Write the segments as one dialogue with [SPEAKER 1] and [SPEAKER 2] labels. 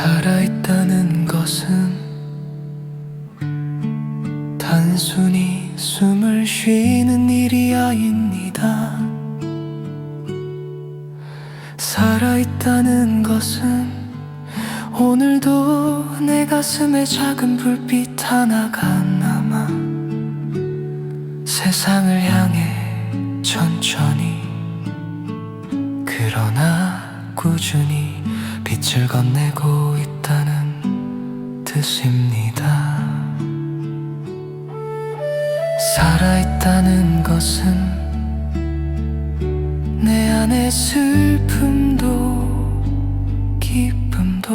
[SPEAKER 1] 살아있다는 것은 단순히 숨을 쉬는 일이 아닙니다. 살아있다는 것은 오늘도 내 가슴에 작은 불빛 하나가 남아 세상을 향해 천천히 그러나 꾸준히 빛을 건네고 뜻입니다. 살아있다는 것은 내 안의 슬픔도 기쁨도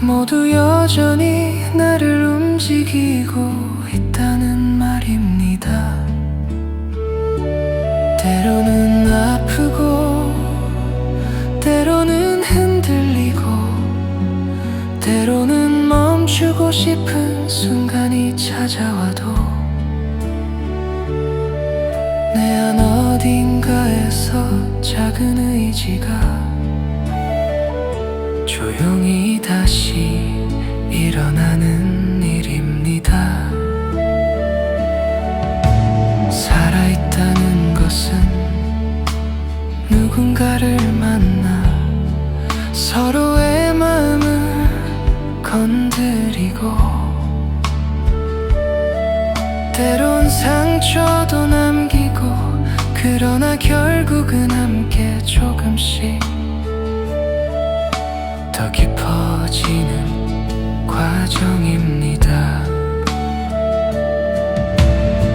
[SPEAKER 1] 모두 여전히 나를 움직이고 있다는 말입니다. 때로는 아프고 때로는 흔들리고 때로는 멈추고 싶은 순간이 찾아와도 내 안 어딘가에서 작은 의지가 조용히 다시 일어나는 일입니다. 살아있다는 것은 누군가를 만나 마음을 건드리고 때론 상처도 남기고 그러나 결국은 함께 조금씩 더 깊어지는 과정입니다.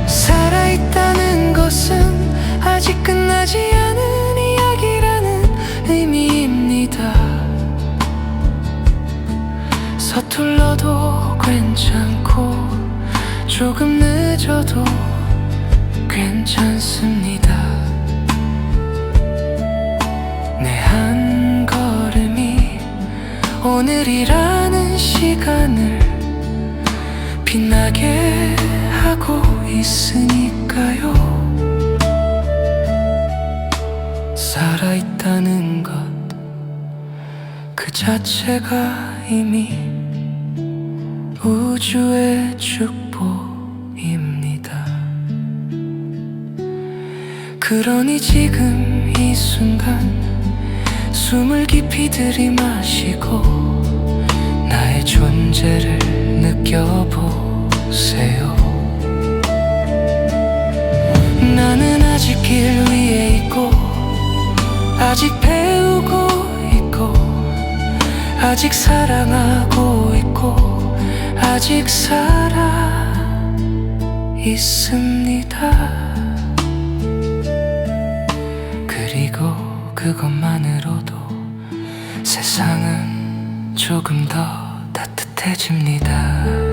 [SPEAKER 1] 살아있다는 것은 아직 끝나지 않은 괜찮고 조금 늦어도 괜찮습니다. 내 한 걸음이 오늘이라는 시간을 빛나게 하고 있으니까요. 살아있다는 것 그 자체가 이미 우주의 축복입니다. 그러니 지금 이 순간 숨을 깊이 들이마시고 나의 존재를 느껴보세요. 나는 아직 길 위에 있고 아직 배우고 있고 아직 사랑하고 있고 아직 살아 있습니다. 그리고 그것만으로도 세상은 조금 더 따뜻해집니다.